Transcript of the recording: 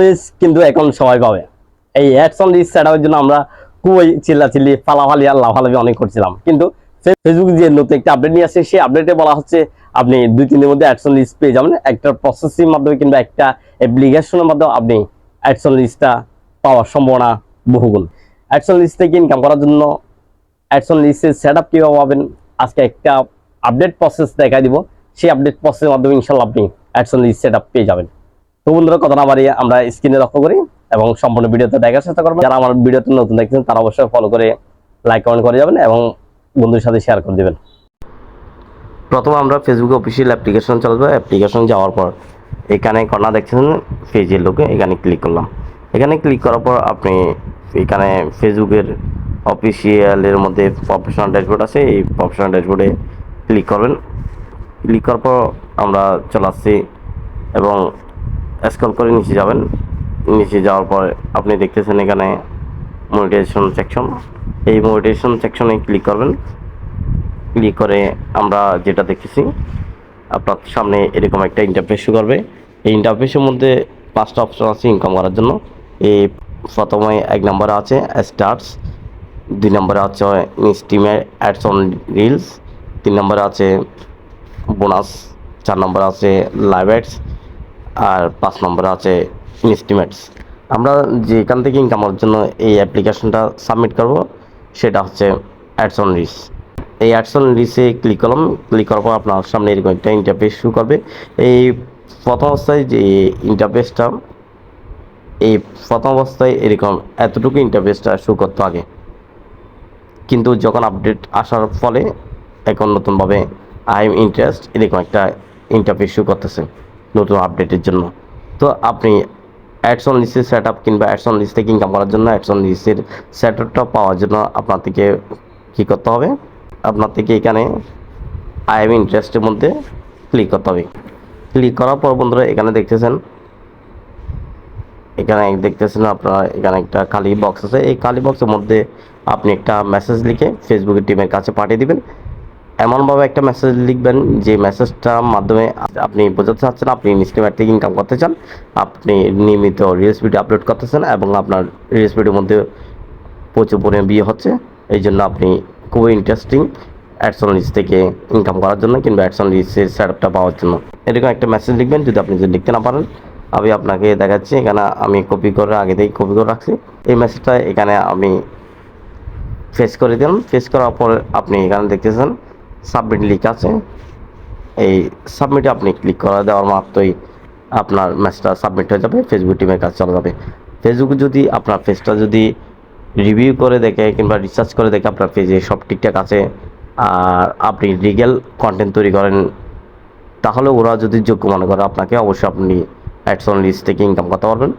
List কিন্তু এখন সবাই পাবে। এই লিস্ট সেটআপের জন্য আমরা খুবই চিল্লাচিল্লি, ফালাফালি আর লাফালাফি অনেক করছিলাম। কিন্তু ফেসবুক যে নতুন একটা আপডেট নিয়ে আসছে, সেই আপডেটে বলা হচ্ছে আপনি দুই তিন দিনের মধ্যে লিস্ট পেয়ে যাবেন। একটা প্রসেসিং মাধ্যমে কিংবা একটা অ্যাপ্লিকেশনের মাধ্যমে আপনি লিস্টটা পাওয়ার সম্ভাবনা বহুগুণ। লিস্ট থেকে ইনকাম করার জন্য লিস্টের সেট আপ কীভাবে পাবেন, আজকে একটা আপডেট প্রসেস দেখা দিব। সেই আপডেট প্রসেসের মাধ্যমে ইনশাল্লাহ আপনি লিস্ট সেট আপ পেয়ে যাবেন। তো বন্ধুরা কথা না বাড়িয়ে আমরা স্ক্রিনে লক্ষ্য করি এবং সম্পূর্ণ ভিডিওতে দেখার চেষ্টা করবেন। যারা আমার ভিডিওতে নতুন দেখছেন, তারা অবশ্যই ফলো করে লাইক কমেন্ট করে যাবেন এবং বন্ধুর সাথে শেয়ার করে দেবেন। প্রথমে আমরা ফেসবুক অফিসিয়াল অ্যাপ্লিকেশন চালাবো অ্যাপ্লিকেশন যাওয়ার পর এখানে কর্নার দেখছেন? পেজের লোকে এখানে ক্লিক করলাম। এখানে ক্লিক করার পর আপনি এখানে ফেসবুকের অফিসিয়ালের মধ্যে প্রফেশনাল ড্যাশবোর্ড আছে। এই প্রফেশনাল ড্যাশবোর্ডে ক্লিক করবেন। ক্লিক করার পর আমরা চলে আসছি এবং স্ক্রল করে নিচে যাবেন। নিচে যাওয়ার পর আপনি দেখতেছেন এখানে মনিটাইজেশন সেকশন এই মনিটাইজেশন সেকশনে ক্লিক করবেন। ক্লিক করে আমরা যেটা দেখতেছি, আপনার সামনে এরকম একটা ইন্টারফেস শো করবে। এই ইন্টারফেসের মধ্যে পাঁচটা অপশন আছে ইনকাম করার জন্য। এই প্রথমে এক নম্বরে আছে স্টার্টস দুই নম্বরে আছে স্টিমের অ্যাডস অন রিলস তিন নম্বরে আছে বোনাস চার নম্বরে আছে লাইভ অ্যাডস আর পাঁচ নম্বরে আছে ইনস্টিমেটস আমরা যেখান থেকে ইনকাম করার জন্য এই অ্যাপ্লিকেশনটা সাবমিট করব, সেটা হচ্ছে অ্যাডস অন রিলস এই অ্যাডসন রিসে ক্লিক করলাম ক্লিক করার পর আপনার সামনে এরকম একটা ইন্টারফেস শুরু করবে। এই প্রথম অবস্থায় যে ইন্টারফেসটা এই প্রথম অবস্থায় এরকম এতটুকু ইন্টারফেসটা শুরু করতো আগে। কিন্তু যখন আপডেট আসার ফলে এখন নতুনভাবে আই এম ইন্টারেস্ট এরকম একটা ইন্টারফেস শুরু করতেছে। নতুন আপডেটের জন্য। তো আপনি অ্যাডসন লিস্টের সেট আপ কিংবা অ্যাডসন লিস্ট থেকে ইনকাম করার জন্য অ্যাডসন লিস্টের সেট আপটা পাওয়ার জন্য আপনার থেকে কী করতে হবে? আপনার থেকে এখানে আই এম ইন্টারেস্টের মধ্যে ক্লিক করতে হবে। ক্লিক করার পর বন্ধুরা, এখানে দেখতেছেন এখানে দেখতেছেন আপনারা এখানে একটা খালি বক্স আছে। এই খালি বক্সের মধ্যে আপনি একটা মেসেজ লিখে ফেসবুকের টিমের কাছে পাঠিয়ে দিবেন। এমনভাবে একটা মেসেজ লিখবেন যে মেসেজটার মাধ্যমে আপনি বোঝাতে চাচ্ছেন, আপনি ইনস্টাগ্রাম থেকে ইনকাম করতে চান, আপনি নিয়মিত রিলস ভিডিও আপলোড করতেছেন এবং আপনার রিলস ভিডিওর মধ্যে প্রচুর পরিমাণে বিয়ে হচ্ছে। এই জন্য আপনি খুবই ইন্টারেস্টিং অ্যাডসন লিস্ট থেকে ইনকাম করার জন্য কিংবা অ্যাডসন লিস্টের সেটআপটা পাওয়ার জন্য। এরকম একটা মেসেজ লিখবেন, যদি আপনি যদি লিখতে না পারেন। আমি আপনাকে দেখাচ্ছি, এখানে আমি কপি করে, আগে থেকে কপি করে রাখছি। এই মেসেজটা এখানে আমি ফেস করে দিলাম। ফেস করার পর আপনি এখানে দেখতেছেন সাবমিট লিক আছে। এই সাবমিটে আপনি ক্লিক করা দেওয়ার মাত্রই আপনার ম্যাচটা সাবমিট হয়ে যাবে ফেসবুক টিমের কাছে চলে যাবে। ফেসবুক যদি আপনার পেজটা যদি রিভিউ করে দেখে কিংবা রিসার্চ করে দেখে আপনার পেজে সব ঠিকঠাক আছে, আর আপনি লিগেল কন্টেন্ট তৈরি করেন, তাহলে ওরা যদি যোগ্য মনে করে, আপনাকে অবশ্যই আপনি অ্যাডসন লিস্ট থেকে ইনকাম করতে পারবেন।